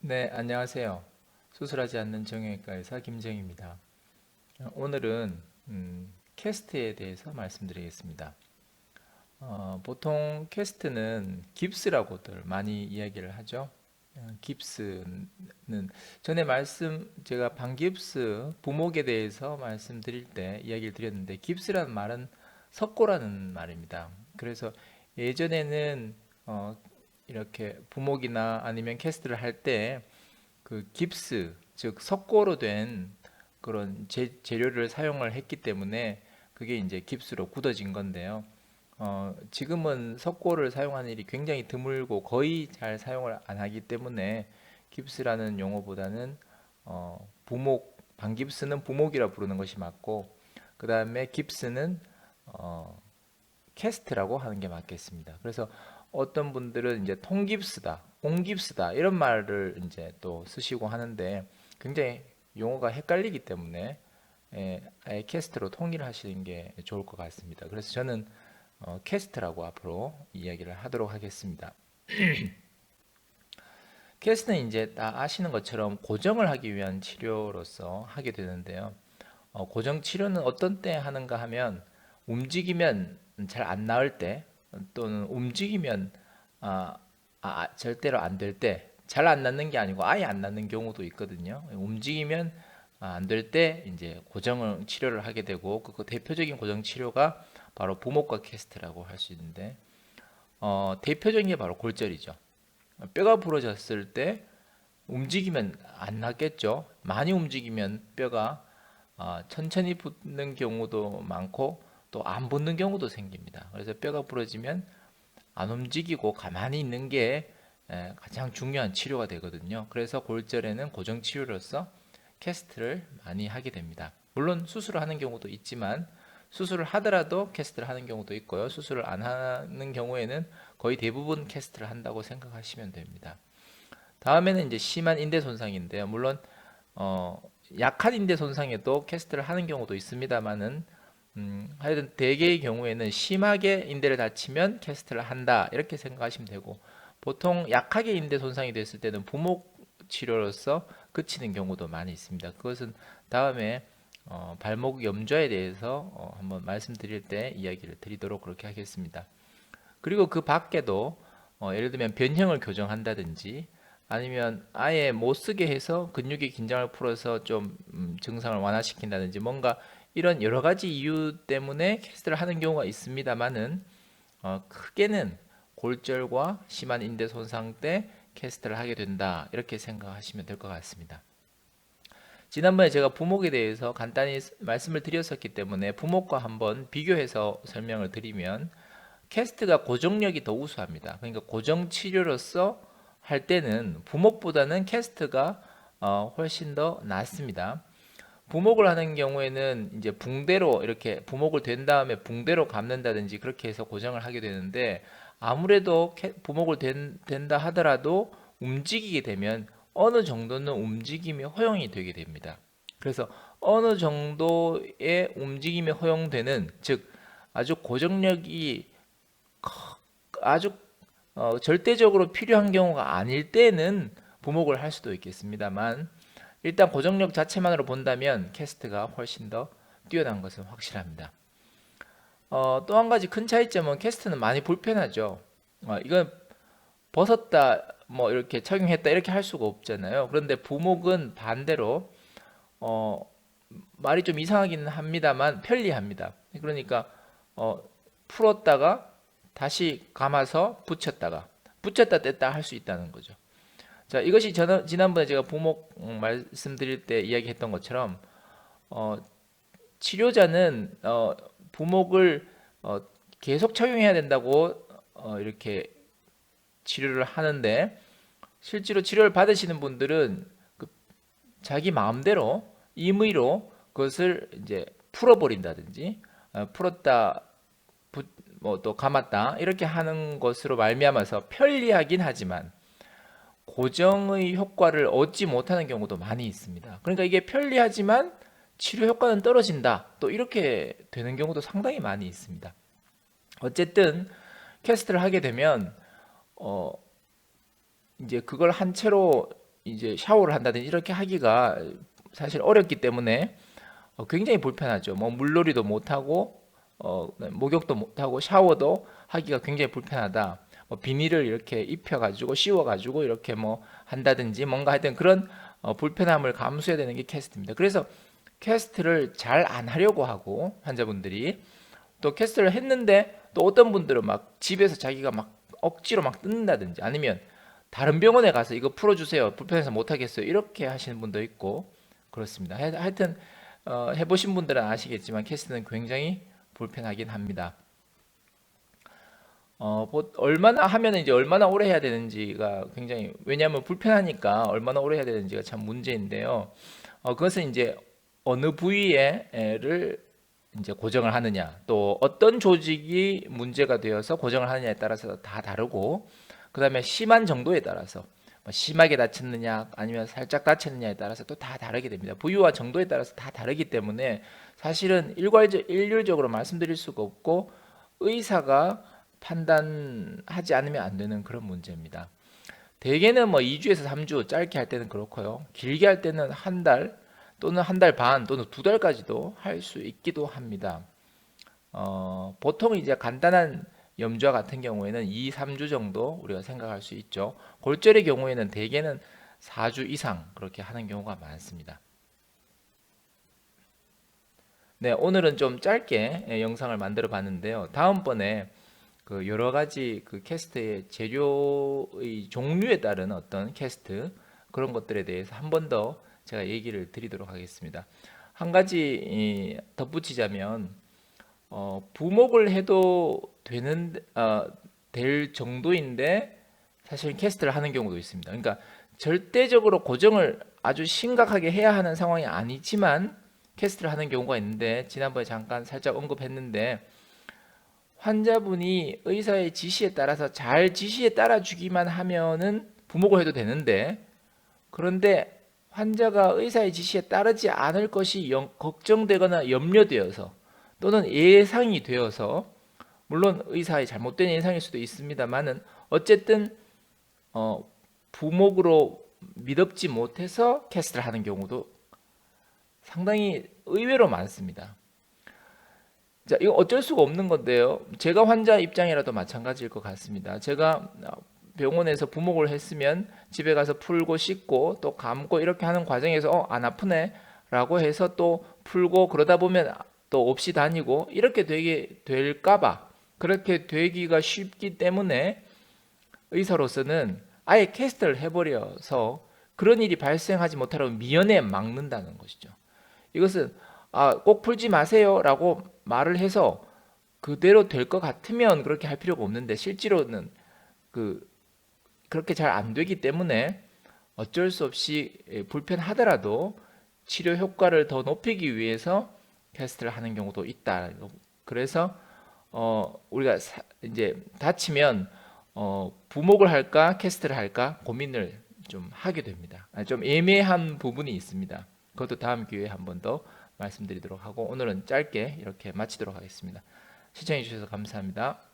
네, 안녕하세요. 수술하지 않는 정형외과 의사 김정입니다. 오늘은 음, 캐스트에 대해서 말씀드리겠습니다. 어, 보통 캐스트는 깁스라고들 많이 이야기를 하죠. 어, 깁스는 전에 말씀 제가 반깁스 부목에 대해서 말씀드릴 때 이야기를 드렸는데 깁스라는 말은 석고라는 말입니다. 그래서 예전에는 어, 이렇게 부목이나 아니면 캐스트를 할 때 그 깁스 즉 석고로 된 그런 재, 재료를 사용을 했기 때문에 그게 이제 깁스로 굳어진 건데요. 어, 지금은 석고를 사용하는 일이 굉장히 드물고 거의 잘 사용을 안 하기 때문에 깁스라는 용어보다는 어, 부목 반깁스는 부목이라 부르는 것이 맞고 그 다음에 깁스는 어, 캐스트라고 하는 게 맞겠습니다. 그래서 어떤 분들은 이제 통깁스다, 옹깁스다 이런 말을 이제 또 쓰시고 하는데 굉장히 용어가 헷갈리기 때문에 예, 아예 캐스트로 통일하시는 게 좋을 것 같습니다. 그래서 저는 어, 캐스트라고 앞으로 이야기를 하도록 하겠습니다. 캐스트는 이제 다 아시는 것처럼 고정을 하기 위한 치료로서 하게 되는데요. 어, 고정 치료는 어떤 때 하는가 하면 움직이면 잘 안 나을 때 또는 움직이면 아, 아, 절대로 안 될 때 잘 안 낫는 게 아니고 아예 안 낫는 경우도 있거든요. 움직이면 아, 안될 때 이제 고정을 치료를 하게 되고 그 대표적인 고정 치료가 바로 부목과 캐스트라고 할 수 있는데 어, 대표적인 게 바로 골절이죠. 뼈가 부러졌을 때 움직이면 안 낫겠죠. 많이 움직이면 뼈가 어, 천천히 붙는 경우도 많고 또 안 붙는 경우도 생깁니다. 그래서 뼈가 부러지면 안 움직이고 가만히 있는 게 에, 가장 중요한 치료가 되거든요. 그래서 골절에는 고정 치료로서 캐스트를 많이 하게 됩니다. 물론 수술을 하는 경우도 있지만 수술을 하더라도 캐스트를 하는 경우도 있고요. 수술을 안 하는 경우에는 거의 대부분 캐스트를 한다고 생각하시면 됩니다. 다음에는 이제 심한 인대 손상인데요. 물론 어, 약한 인대 손상에도 캐스트를 하는 경우도 있습니다만은 음, 하여튼 대개의 경우에는 심하게 인대를 다치면 캐스트를 한다 이렇게 생각하시면 되고 보통 약하게 인대 손상이 됐을 때는 부목 치료로서 그치는 경우도 많이 있습니다. 그것은 다음에 어, 발목 염좌에 대해서 어, 한번 말씀드릴 때 이야기를 드리도록 그렇게 하겠습니다. 그리고 그 밖에도 어, 예를 들면 변형을 교정한다든지 아니면 아예 못 쓰게 해서 근육의 긴장을 풀어서 좀 음, 증상을 완화시킨다든지 뭔가 이런 여러 가지 이유 때문에 캐스트를 하는 경우가 있습니다만은 어, 크게는 골절과 심한 인대 손상 때 캐스트를 하게 된다 이렇게 생각하시면 될 것 같습니다. 지난번에 제가 부목에 대해서 간단히 말씀을 드렸었기 때문에 부목과 한번 비교해서 설명을 드리면 캐스트가 고정력이 더 우수합니다. 그러니까 고정 치료로서 할 때는 부목보다는 캐스트가 어, 훨씬 더 낫습니다. 부목을 하는 경우에는 이제 붕대로 이렇게 부목을 된 다음에 붕대로 감는다든지 그렇게 해서 고정을 하게 되는데 아무래도 캐, 부목을 된, 된다 하더라도 움직이게 되면 어느 정도는 움직임이 허용이 되게 됩니다. 그래서 어느 정도의 움직임이 허용되는 즉 아주 고정력이 아주 어, 절대적으로 필요한 경우가 아닐 때는 부목을 할 수도 있겠습니다만 일단 고정력 자체만으로 본다면 캐스트가 훨씬 더 뛰어난 것은 확실합니다. 어, 또 한 가지 큰 차이점은 캐스트는 많이 불편하죠. 어, 이건 벗었다 뭐 이렇게 착용했다 이렇게 할 수가 없잖아요. 그런데 부목은 반대로 어, 말이 좀 이상하긴 합니다만 편리합니다. 그러니까 어, 풀었다가 다시 감아서 붙였다가 붙였다 뗐다 할 수 있다는 거죠. 자, 이것이 저는 지난번에 제가 부목 음, 말씀드릴 때 이야기했던 것처럼 어, 치료자는 어, 부목을 어, 계속 착용해야 된다고 어, 이렇게 치료를 하는데 실제로 치료를 받으시는 분들은 그 자기 마음대로 임의로 그것을 이제 풀어버린다든지 어, 풀었다 뭐 또 감았다 이렇게 하는 것으로 말미암아서 편리하긴 하지만 고정의 효과를 얻지 못하는 경우도 많이 있습니다. 그러니까 이게 편리하지만 치료 효과는 떨어진다. 또 이렇게 되는 경우도 상당히 많이 있습니다. 어쨌든 캐스트를 하게 되면 어 이제 그걸 한 채로 이제 샤워를 한다든지 이렇게 하기가 사실 어렵기 때문에 어, 굉장히 불편하죠. 뭐 물놀이도 못 하고 어, 목욕도 못 하고 샤워도 하기가 굉장히 불편하다. 뭐 비닐을 이렇게 입혀 가지고 씌워 가지고 이렇게 뭐 한다든지 뭔가 하여튼 그런 어, 불편함을 감수해야 되는 게 캐스트입니다. 그래서 캐스트를 잘 안 하려고 하고 환자분들이 또 캐스트를 했는데 또 어떤 분들은 막 집에서 자기가 막 억지로 막 뜯는다든지 아니면 다른 병원에 가서 이거 풀어주세요 불편해서 못 하겠어요 이렇게 하시는 분도 있고 그렇습니다. 하- 하여튼 어, 해보신 분들은 아시겠지만 캐스트는 굉장히 불편하긴 합니다. 어, 보- 얼마나 하면 이제 얼마나 오래 해야 되는지가 굉장히 왜냐하면 불편하니까 얼마나 오래 해야 되는지가 참 문제인데요. 어, 그것은 이제 어느 부위에를 이제 고정을 하느냐, 또 어떤 조직이 문제가 되어서 고정을 하느냐에 따라서 다 다르고, 그 다음에 심한 정도에 따라서 뭐 심하게 다쳤느냐, 아니면 살짝 다쳤느냐에 따라서 또 다 다르게 됩니다. 부위와 정도에 따라서 다 다르기 때문에 사실은 일괄적, 일률적으로 말씀드릴 수가 없고 의사가 판단하지 않으면 안 되는 그런 문제입니다. 대개는 뭐 2주에서 3주 짧게 할 때는 그렇고요. 길게 할 때는 한 달 또는 한 달 반 또는 두 달까지도 할 수 있기도 합니다. 어, 보통 이제 간단한 염좌 같은 경우에는 2, 3주 정도 우리가 생각할 수 있죠. 골절의 경우에는 대개는 4주 이상 그렇게 하는 경우가 많습니다. 네, 오늘은 좀 짧게 예, 영상을 만들어 봤는데요. 다음번에 그 여러 가지 그 캐스트의 재료의 종류에 따른 어떤 캐스트 그런 것들에 대해서 한 번 더 제가 얘기를 드리도록 하겠습니다. 한 가지 이, 덧붙이자면 어, 부목을 해도 되는 어, 될 정도인데 사실 캐스트를 하는 경우도 있습니다. 그러니까 절대적으로 고정을 아주 심각하게 해야 하는 상황이 아니지만 캐스트를 하는 경우가 있는데 지난번에 잠깐 살짝 언급했는데 환자분이 의사의 지시에 따라서 잘 지시에 따라 주기만 하면은 부목을 해도 되는데 그런데 환자가 의사의 지시에 따르지 않을 것이 영- 걱정되거나 염려되어서 또는 예상이 되어서 물론 의사의 잘못된 예상일 수도 있습니다만은 어쨌든 어, 부목으로 미덥지 못해서 캐스트를 하는 경우도 상당히 의외로 많습니다. 자, 이거 어쩔 수가 없는 건데요. 제가 환자 입장이라도 마찬가지일 것 같습니다. 제가 병원에서 부목을 했으면 집에 가서 풀고 씻고 또 감고 이렇게 하는 과정에서 어, 안 아프네 라고 해서 또 풀고 그러다 보면 또 없이 다니고 이렇게 되게 될까봐 그렇게 되기가 쉽기 때문에 의사로서는 아예 캐스트를 해버려서 그런 일이 발생하지 못하도록 미연에 막는다는 것이죠. 이것은 아, 꼭 풀지 마세요라고 말을 해서 그대로 될 것 같으면 그렇게 할 필요가 없는데 실제로는 그 그렇게 잘 안 되기 때문에 어쩔 수 없이 예, 불편하더라도 치료 효과를 더 높이기 위해서 캐스트를 하는 경우도 있다. 그래서 어 우리가 사- 이제 다치면 어 부목을 할까 캐스트를 할까 고민을 좀 하게 됩니다. 아, 좀 애매한 부분이 있습니다. 그것도 다음 기회에 한 번 더 말씀드리도록 하고 오늘은 짧게 이렇게 마치도록 하겠습니다. 시청해 주셔서 감사합니다.